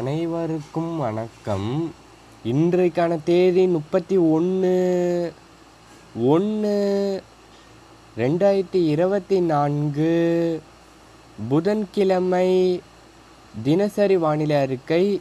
அனைவருக்கும் வணக்கம். இன்றைக்கான தேதி முப்பத்தி ஒன்று ஒன்று ரெண்டாயிரத்தி இருபத்தி நான்கு புதன்கிழமை தினசரி வானிலை அறிக்கை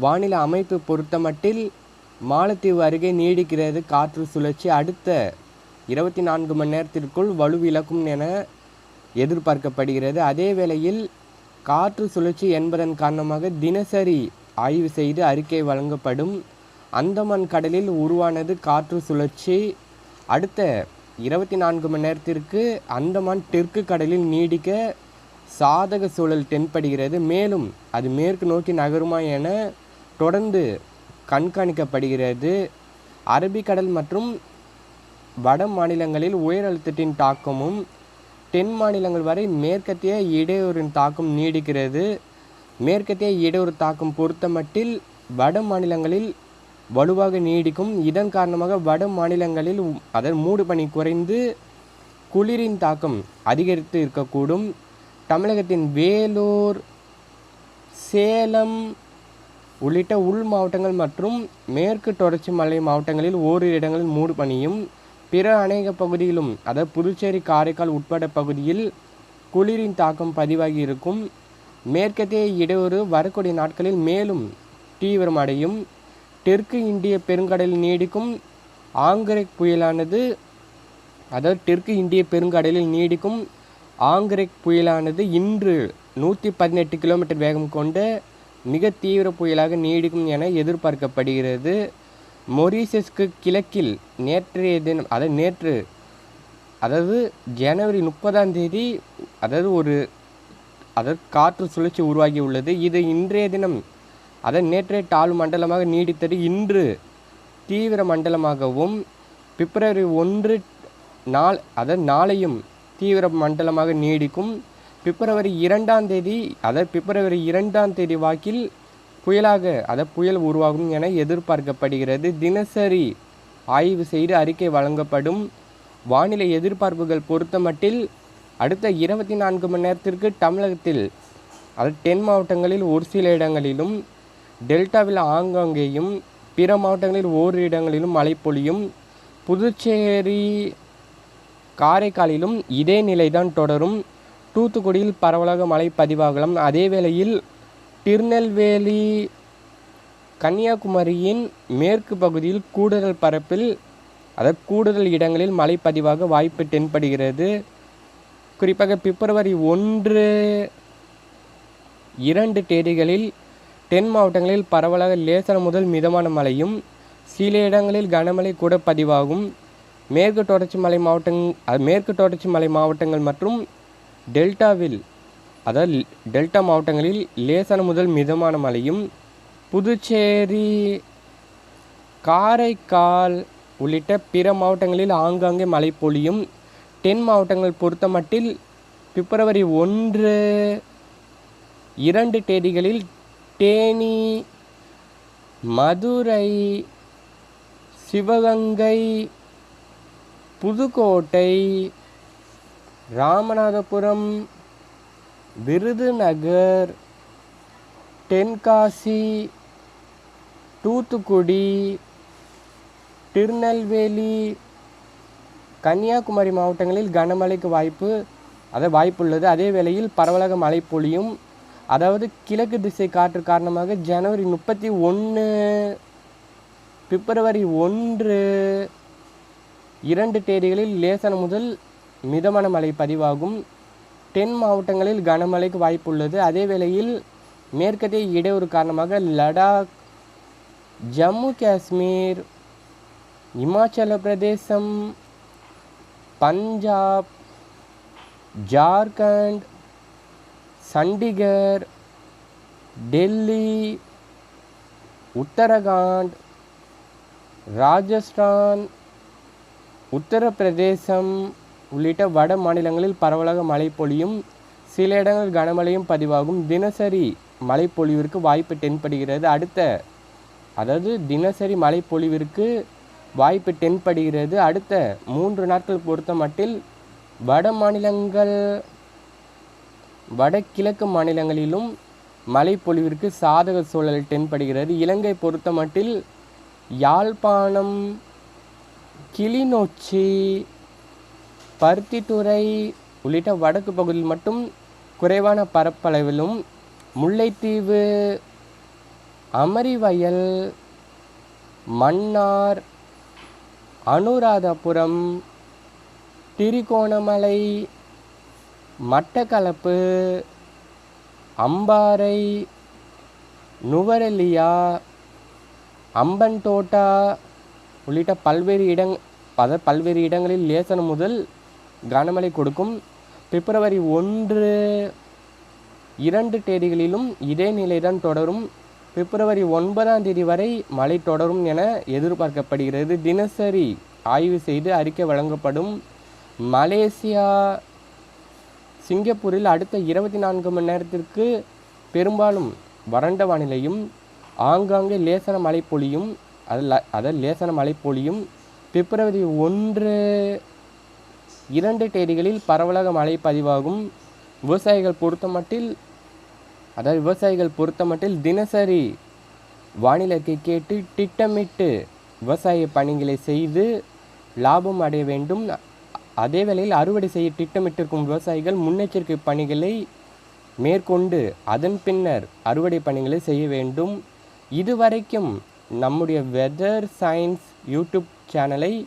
வானிலை அமைப்பு பொறுத்தமட்டில் மாலத்தீவு அருகே நீடிக்கிறது காற்று சுழற்சி. அடுத்த இருபத்தி நான்கு மணி நேரத்திற்குள் வலுவிழக்கும் என எதிர்பார்க்கப்படுகிறது. அதே வேளையில் காற்று சுழற்சி என்பதன் காரணமாக தினசரி ஆய்வு செய்து அறிக்கை வழங்கப்படும் அந்தமான் கடலில் உருவானது காற்று சுழற்சி. அடுத்த இருபத்தி நான்கு மணி நேரத்திற்கு அந்தமான் தெற்கு கடலில் நீடிக்க சாதக சூழல் தென்படுகிறது. மேலும் அது மேற்கு நோக்கி நகருமா என தொடர்ந்து கண்காணிக்கப்படுகிறது. அரபிக்கடல் மற்றும் வட மாநிலங்களில் உயர் அழுத்தத்தின் தாக்கமும் தென் மாநிலங்கள் வரை மேற்கத்திய இடையூறின் தாக்கம் நீடிக்கிறது. மேற்கத்திய இடையூறு தாக்கம் பொறுத்தமட்டில் வட மாநிலங்களில் வலுவாக நீடிக்கும். இதன் காரணமாக வட மாநிலங்களில் அதன் மூடு பனி குறைந்து குளிரின் தாக்கம் அதிகரித்து இருக்கக்கூடும். தமிழகத்தின் வேலூர் சேலம் உள்ளிட்ட உள் மாவட்டங்கள் மற்றும் மேற்கு தொடர்ச்சி மலை மாவட்டங்களில் ஓரிரு இடங்களில் மூடு பனியும் பிற அநேக பகுதியிலும் அதாவது புதுச்சேரி காரைக்கால் உட்பட பகுதியில் குளிரின் தாக்கம் பதிவாகி இருக்கும். மேற்கத்திய இடையூறு வரக்கூடிய நாட்களில் மேலும் தீவிரமடையும். தெற்கு இந்திய பெருங்கடலில் நீடிக்கும். ஆங்கிரேக் புயலானது அதாவது தெற்கு இந்திய பெருங்கடலில் நீடிக்கும். ஆங்கிரேக் புயலானது இன்று நூற்றி பதினெட்டு கிலோமீட்டர் வேகம் கொண்ட மிக தீவிர புயலாக நீடிக்கும் என எதிர்பார்க்கப்படுகிறது. மொரீஷியஸ்க்கு கிழக்கில் நேற்றைய தினம் அதாவது நேற்று அதாவது ஜனவரி முப்பதாம் தேதி அதாவது ஒரு அதாவது காற்று சுழற்சி உருவாகி உள்ளது. இது இன்றைய தினம் அதாவது நேற்றைய தாழ்வு மண்டலமாக நீடித்தது. இன்று தீவிர மண்டலமாகவும் பிப்ரவரி ஒன்று நாள் அதாவது நாளையும் தீவிர மண்டலமாக நீடிக்கும். பிப்ரவரி இரண்டாம் தேதி அதாவது பிப்ரவரி இரண்டாம் தேதி வாக்கில் புயலாக அதை புயல் உருவாகும் என எதிர்பார்க்கப்படுகிறது. தினசரி ஆய்வு செய்து அறிக்கை வழங்கப்படும் வானிலை எதிர்பார்ப்புகள் பொறுத்தமட்டில் அடுத்த இருபத்தி நான்கு மணி நேரத்திற்கு தமிழகத்தில் அது தென் மாவட்டங்களில் ஒரு சில இடங்களிலும் டெல்டாவில் ஆங்காங்கேயும் பிற மாவட்டங்களில் ஓரிரு இடங்களிலும் மழை பொழியும். புதுச்சேரி காரைக்காலிலும் இதே நிலைதான் தொடரும். தூத்துக்குடியில் பரவலாக மழை பதிவாகலாம். அதே வேளையில் திருநெல்வேலி கன்னியாகுமரியின் மேற்கு பகுதியில் கூடுதல் பரப்பில் அதாவது கூடுதல் இடங்களில் மழை பதிவாக வாய்ப்பு தென்படுகிறது. குறிப்பாக பிப்ரவரி ஒன்று இரண்டு தேதிகளில் தென் மாவட்டங்களில் பரவலாக லேசான முதல் மிதமான மழையும் சில இடங்களில் கனமழை கூட பதிவாகும். மேற்கு தொடர்ச்சி மலை மாவட்டங் மேற்கு தொடர்ச்சி மலை மாவட்டங்கள் மற்றும் டெல்டாவில் அதாவது டெல்டா மாவட்டங்களில் லேசான முதல் மிதமான மழையும் புதுச்சேரி காரைக்கால் உள்ளிட்ட பிற மாவட்டங்களில் ஆங்காங்கே மழை பொழியும். தென் மாவட்டங்கள் பொறுத்தமட்டில் பிப்ரவரி ஒன்று இரண்டு தேதிகளில் தேனி மதுரை சிவகங்கை புதுக்கோட்டை ராமநாதபுரம் விருதுநகர் தென்காசி தூத்துக்குடி திருநெல்வேலி கன்னியாகுமரி மாவட்டங்களில் கனமழைக்கு வாய்ப்பு அதை வாய்ப்புள்ளது. அதே வேளையில் பரவலாக மழை பொழியும் அதாவது கிழக்கு திசை காற்று காரணமாக ஜனவரி முப்பத்தி ஒன்று பிப்ரவரி ஒன்று இரண்டு தேதிகளில் லேசான முதல் மிதமான மழை பதிவாகும். தென் மாவட்டங்களில் கனமழைக்கு வாய்ப்புள்ளது. அதே வேளையில் மேற்கத்திய இடையூறு காரணமாக லடாக் ஜம்மு காஷ்மீர் இமாச்சல பிரதேசம் பஞ்சாப் ஜார்க்கண்ட் சண்டிகர் டெல்லி உத்தரகாண்ட் ராஜஸ்தான் உத்தரப்பிரதேசம் உள்ளிட்ட வட மாநிலங்களில் பரவலாக மழை பொழியும் சில இடங்கள் கனமழையும் பதிவாகும். தினசரி மழை பொழிவிற்கு வாய்ப்பு தென்படுகிறது. அடுத்த அதாவது தினசரி மழை பொழிவிற்கு வாய்ப்பு தென்படுகிறது. அடுத்த மூன்று நாட்கள் பொறுத்த மட்டில் வட மாநிலங்கள் வடகிழக்கு மாநிலங்களிலும் மழைப்பொழிவிற்கு சாதக சூழல் தென்படுகிறது. இலங்கை பொறுத்தமட்டில் யாழ்ப்பாணம் கிளிநொச்சி பருத்தித்துறை உள்ளிட்ட வடக்கு பகுதியில் மட்டும் குறைவான பரப்பளவிலும் முல்லைத்தீவு அமரிவயல் மன்னார் அனுராதபுரம் திரிகோணமலை மட்டக்களப்பு அம்பாறை நுவரெலியா அம்பன்தோட்டா உள்ளிட்ட பல்வேறு இடங் பல பல்வேறு இடங்களில் லேசன முதல் கனமழை கொடுக்கும். பிப்ரவரி ஒன்று இரண்டு தேதிகளிலும் இதே நிலைதான் தொடரும். பிப்ரவரி ஒன்பதாம் தேதி வரை மழை தொடரும் என எதிர்பார்க்கப்படுகிறது. தினசரி ஆய்வு செய்து அறிக்கை வழங்கப்படும். மலேசியா சிங்கப்பூரில் அடுத்த இருபத்தி நான்கு மணி நேரத்திற்கு பெரும்பாலும் வறண்ட வானிலையும் ஆங்காங்கே லேசன மழை பொழியும். அதில் அதில் லேசன மழை பொழியும். பிப்ரவரி ஒன்று இரண்டு தேதிகளில் பரவலாக மழை பதிவாகும். விவசாயிகள் பொறுத்தமட்டில் அதாவது விவசாயிகள் பொறுத்தமட்டில் தினசரி வானிலைக்கு கேட்டு திட்டமிட்டு விவசாய பணிகளை செய்து லாபம் அடைய வேண்டும். அதே வேளையில் அறுவடை செய்ய திட்டமிட்டிருக்கும் விவசாயிகள் முன்னெச்சரிக்கை பணிகளை மேற்கொண்டு அதன் பின்னர் அறுவடை பணிகளை செய்ய வேண்டும். இதுவரைக்கும் நம்முடைய வெதர் சயின்ஸ் யூடியூப் சேனலை